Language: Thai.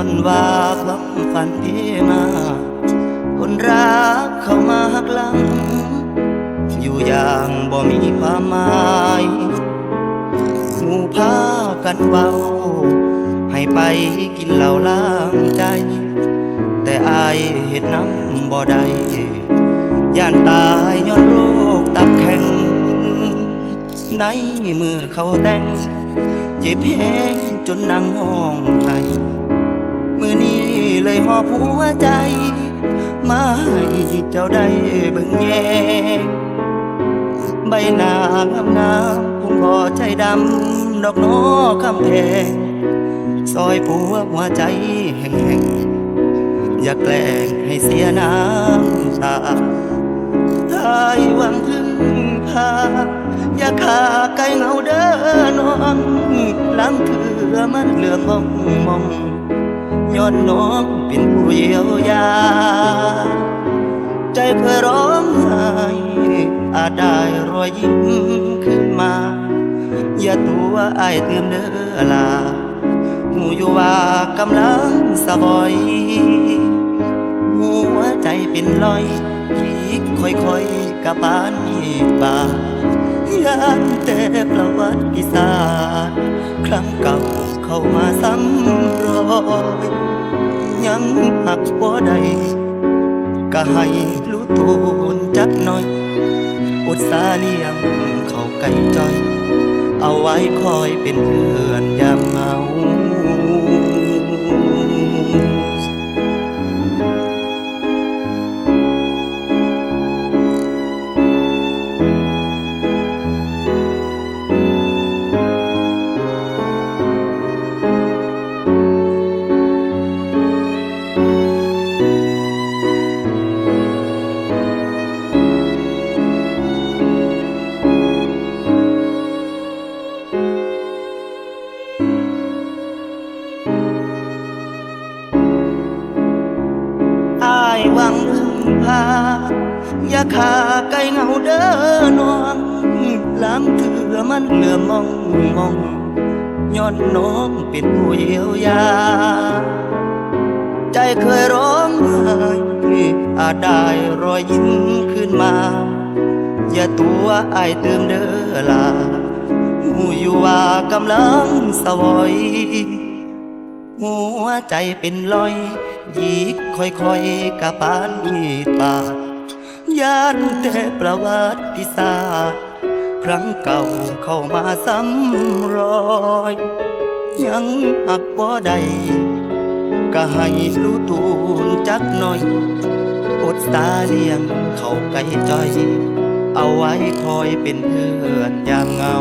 อนว่าความฝันที่มาคนรักเข้ามาหักหลัง อยู่อย่างบ่มีความหมายหมู่พากันเบาให้ไปกินเหล้าล้างใจ แต่อายเห็ดน้ำบ่ได้ย่านตายย้อนโรคตับแข็งในมือเขาแต่งเจ็บแห้ง จนนั่งห้องไหมือนี้เลยหอบหัวใจ มาให้เจ้าได้เบิ่งแยงใบหน้างามงามคงบ่ใจดำ ดอกน้อคำแพงซอยปัวหัวใจแห้งอย่าแกล้งให้เสียน้ำตาถ้าหวังพึ่งพา อย่าขาไกลเงาเด้อน้อง หลังเถือมันเหลือมองมองย้อนน้องเป็นผู้เยียวยา ใจเคยร้องไห้อาจได้รอยยิ้มขึ้นมา อย่าตัวอายเติมเด้อลาหูอยู่ว่ากำลังสะบอยหัวใจเป็นลอยยิกค่อยๆกับปานมีบา ยานแต่ประวัติศาสตร์ครั้งเก่าเข้ามาซ้ำรอยยังหักบ่ได้ก็ให้รู้ตูนจักหน่อยอุตสาหเลี้ยงเข้าไก่จอย เอาไว้คอยเป็นเพื่อ พาอย่าขาไกลเงาเด้อน้องลำเถือมันเหลือมองมองย้อนน้องเป็นผู้เยียวยา ใจเคยร้องไห้อาจได้รอยยิ้มขึ้นมา อย่าตัวอายเติมเด้อลาหูอยู่ว่ากำลังสวอยหัวใจเป็นลอย ยิกค่อยๆกับปานมีดบาดยานแต่ประวัติศาสตร์ครั้งเก่าเข้ามาซ้ำรอย ยังหักบ่ได้ก็ให้รู้ตูนจักหน่อยอดสาเลี้ยงเขาไก่จอย เอาไว้คอยเป็นเพื่อนอย่ามเงา